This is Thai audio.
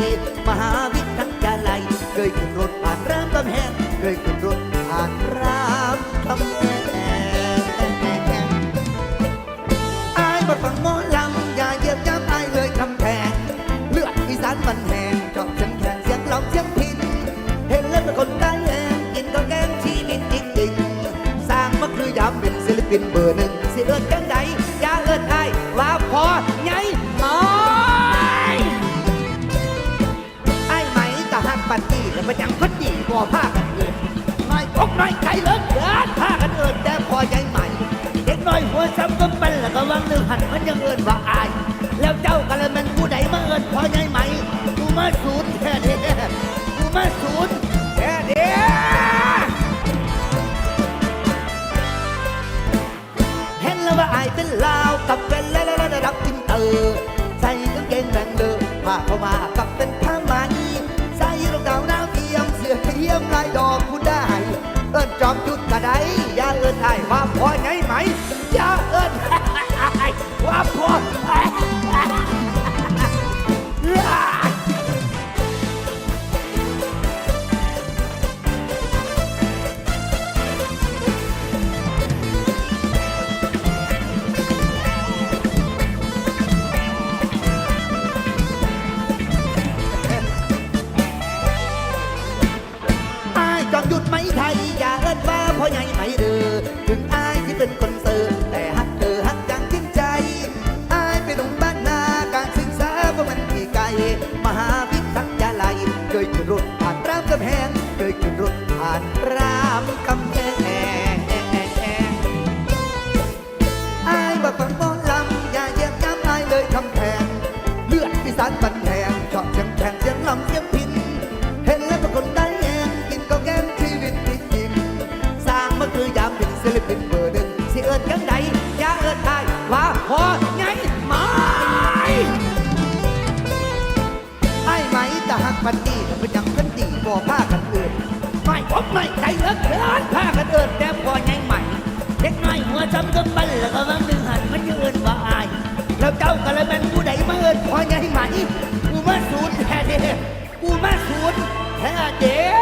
นิตมหาวิทยาลัยเคยขึ้นรถผ่านรามคำแหงเคยขึ้นรถผ่านรามคำแหงอายบดฟังหมอลำอย่าเยียบย่ำอาเลยคำแพงเลือดอีสานมันแหงจอบเสียงแขนเสียงลองเสียงพินเห็นแล้วเป็นคนใต้แหงกินข้าแกงที่มิตจริงๆสร้างมาคือยามเป็นศิลปินเบอร์หนึ่งสิเอิญแกง ปันนี่แล้วมันยังพัดดีกว่าผ้ากันเอินน้อยอกน้อยใจเลิกเกินผ้ากันเอินแต่พอใจใหม่ เด็กน้อยหัวซ้ำก็เป็นแล้วก็วางหนึ่งหันมันยังเอินว่าอาย แล้วเจ้ากันแล้วมันผู้ใดมาเอินพอใจไหมกูมาศูนย์แค่เดียกูมาศูนย์แค่เดียเห็นแล้วว่าอายเป็นลาวกับเป็นและและระดับอินเตอร์ใส่กางเกงแบงเลอผ้าเข้ามา มลายดอกคุณได้ เอิ้นจอมจุดกระไดอย่าเอิ้นไอ้ายว่าพอไงไหมามกำแพงอายบอกฟังหมอลำอย่าเยียบย้ำอายเลยคำแพงเลือดอีสานบันแทงชอบเสียงแข่งเสียงลำเสียงพิน เห็นแล้วป็นคนได้แองกินก็แกมชีวิตติดดินสร้างมาคือยามเป็นศิลปินเบอร์หนึ่งสิเอิญยังไงอย่าเอิญอายว่าพอไงไหมไอ้ไหมแต่หักปันดีแต่เป็นยังกันดีบ่ผ้ากันเอื่น ไม่ผมไม่ใจเลิกเลินผ้ากันเอิดแต่พอไงใหม่เด็กน้อยหัวจำกำปั้นแล้วก็วังหนึ่งหันมันยืนว่าอาย แล้วเจ้าก็เลยเป็นผู้ใดมาเอิดพอยังใหม่กูมาสูนแท้เด้กูมาสูนแท้เด้